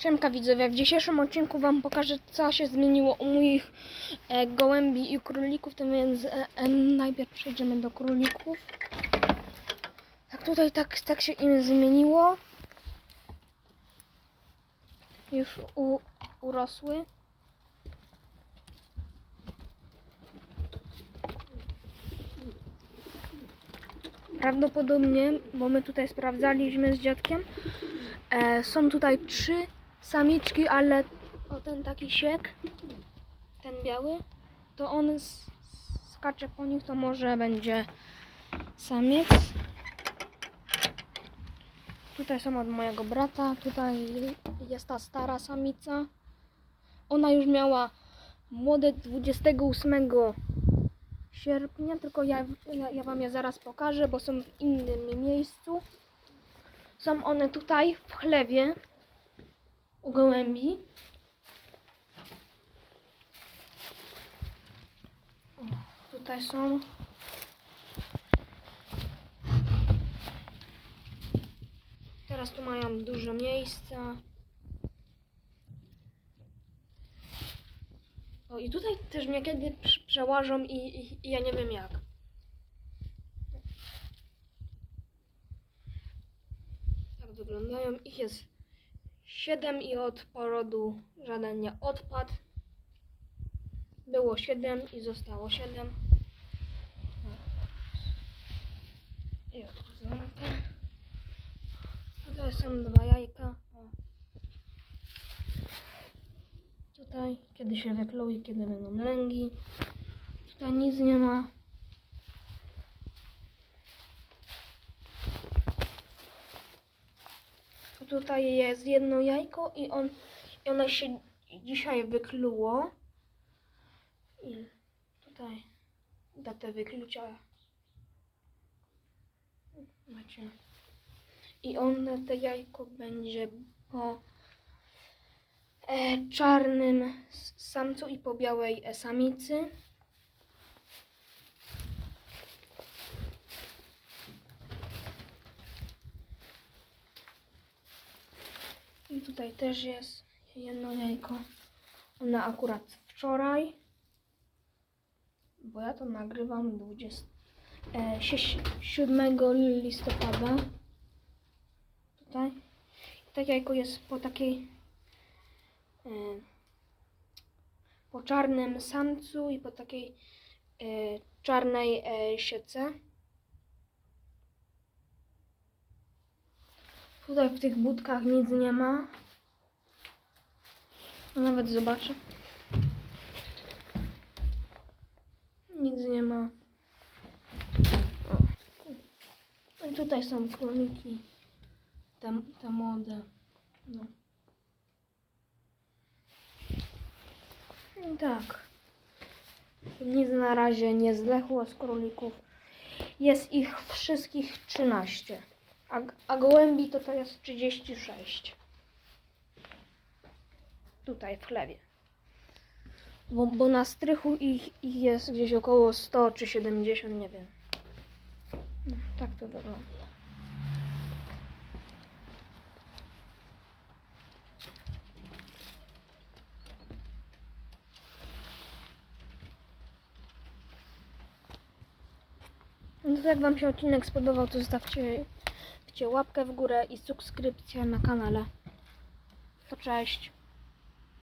Siemka widzowie, w dzisiejszym odcinku Wam pokażę co się zmieniło u moich e, gołębi i królików, to więc e, e, najpierw przejdziemy do królików. Tak tutaj tak, tak się im zmieniło. Już u, urosły. Prawdopodobnie, bo my tutaj sprawdzaliśmy z dziadkiem, E, są tutaj trzy samiczki, ale o ten taki siek, ten biały, to on skacze po nich, to może będzie samiec. Tutaj są od mojego brata, tutaj jest ta stara samica. Ona już miała młode 28 sierpnia, tylko ja, ja, ja wam je zaraz pokażę, bo są w innym miejscu. Są one tutaj w chlewie u gołębi. Tutaj są. Teraz tu mają dużo miejsca. O i tutaj też niekiedy prze- przełażą i, i, i ja nie wiem jak. Tak wyglądają. Ich jest 7 i od porodu żaden nie odpadł. Było 7 i zostało 7. I odwrócone. Tutaj są dwa jajka. Tutaj kiedy się wykluły, i kiedy będą lęgi. Tutaj nic nie ma. Tutaj jest jedno jajko i on, i ono się dzisiaj wykluło. I tutaj datę wyklucia macie. I on, te jajko będzie po e, czarnym samcu i po białej e, samicy. I tutaj też jest jedno jajko. Ona akurat wczoraj, bo ja to nagrywam 20, e, sie- 7 listopada. Tutaj. I tak jajko jest po takiej e, po czarnym samcu i po takiej e, czarnej siece. Tutaj w tych budkach nic nie ma. Nawet zobaczę. Nic nie ma. O. No I tutaj są króliki. Te, te młode. No. I tak. Nic na razie nie zdechło z królików. Jest ich wszystkich 13. A, a gołębi to to jest 36. Tutaj w chlewie. Bo, bo na strychu ich, ich jest gdzieś około 100 czy 70, nie wiem. No, tak to wygląda. No to jak Wam się odcinek spodobał, to zostawcie łapkę w górę i subskrypcję na kanale. To cześć.